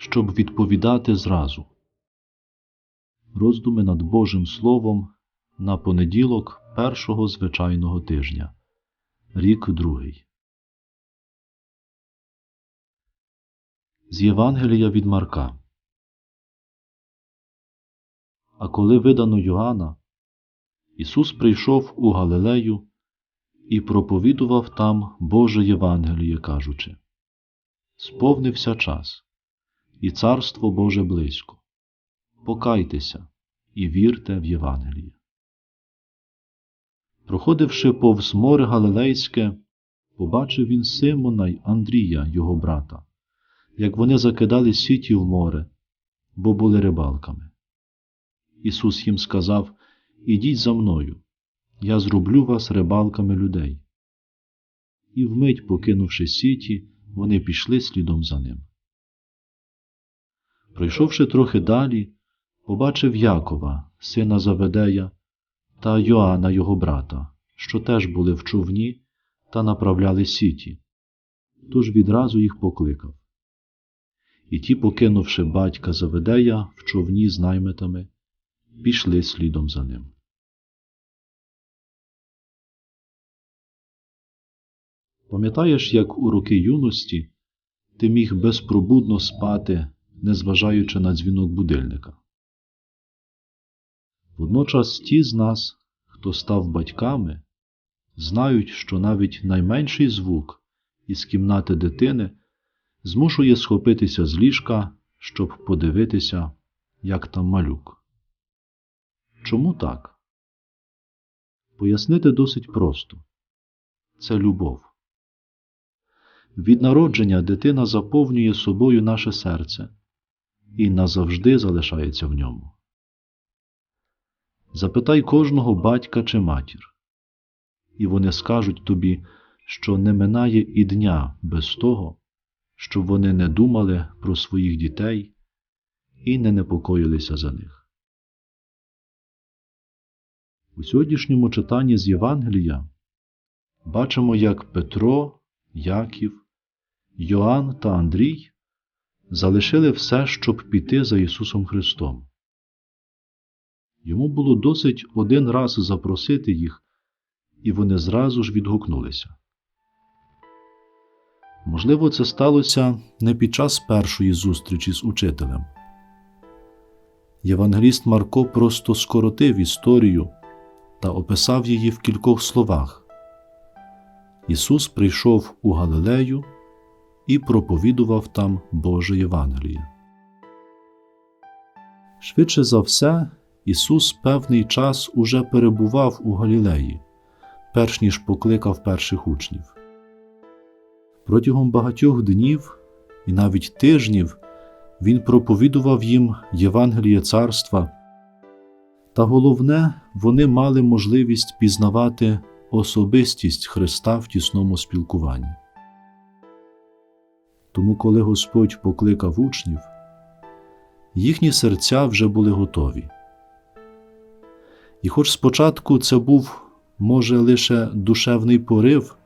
щоб відповідати зразу. Роздуми над Божим Словом на понеділок першого звичайного тижня, рік другий. З Євангелія від Марка. А коли видано Йоанна, Ісус прийшов у Галилею і проповідував там Боже Євангеліє, кажучи: Сповнився час, і Царство Боже близько. Покайтеся і вірте в Євангеліє. Проходивши повз море Галилейське, побачив він Симона й Андрія, його брата, як вони закидали сіті в море, бо були рибалками. Ісус їм сказав Ідіть за мною, я зроблю вас рибалками людей. І вмить, покинувши сіті, вони пішли слідом за ним. Пройшовши трохи далі, побачив Якова, сина Заведея, та Йоанна його брата, що теж були в човні та направляли сіті, тож відразу їх покликав. І ті, покинувши батька Заведея в човні з наймитами, пішли слідом за ним. Пам'ятаєш, як у роки юності ти міг безпробудно спати, незважаючи на дзвінок будильника? Водночас ті з нас, хто став батьками, знають, що навіть найменший звук із кімнати дитини змушує схопитися з ліжка, щоб подивитися, як там малюк. Чому так? Пояснити досить просто це любов. Від народження дитина заповнює собою наше серце і назавжди залишається в ньому. Запитай кожного батька чи матір, і вони скажуть тобі, що не минає і дня без того, щоб вони не думали про своїх дітей і не непокоїлися за них. У сьогоднішньому читанні з Євангелія бачимо, як Петро, Яків, Йоанн та Андрій залишили все, щоб піти за Ісусом Христом. Йому було досить один раз запросити їх, і вони зразу ж відгукнулися. Можливо, це сталося не під час першої зустрічі з учителем. Євангеліст Марко просто скоротив історію та описав її в кількох словах. Ісус прийшов у Галилею і проповідував там Боже Євангеліє. Швидше за все, Ісус певний час уже перебував у Галілеї, перш ніж покликав перших учнів. Протягом багатьох днів і навіть тижнів Він проповідував їм Євангеліє Царства, та головне, вони мали можливість пізнавати особистість Христа в тісному спілкуванні. Тому, коли Господь покликав учнів, їхні серця вже були готові. І хоч спочатку це був, може, лише душевний порив,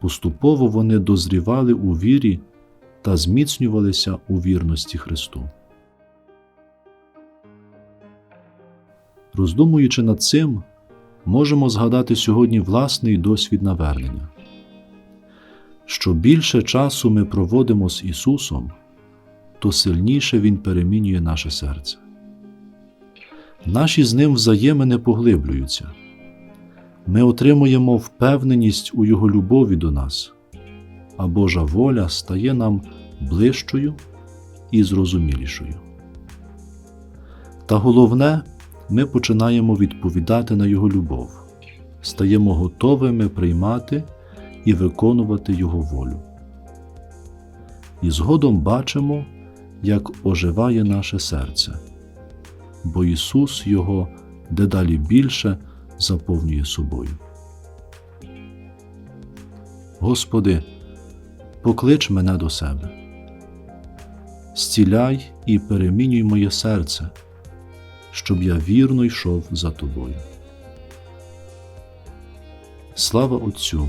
поступово вони дозрівали у вірі та зміцнювалися у вірності Христу. Роздумуючи над цим, можемо згадати сьогодні власний досвід навернення. Що більше часу ми проводимо з Ісусом, то сильніше Він перемінює наше серце. Наші з Ним взаємини поглиблюються, ми отримуємо впевненість у Його любові до нас, а Божа воля стає нам ближчою і зрозумілішою. Та головне, ми починаємо відповідати на Його любов, стаємо готовими приймати і виконувати Його волю. І згодом бачимо, як оживає наше серце, бо Ісус Його дедалі більше заповнює собою. Господи, поклич мене до себе, зціляй і перемінюй моє серце, щоб я вірно йшов за Тобою. Слава Отцю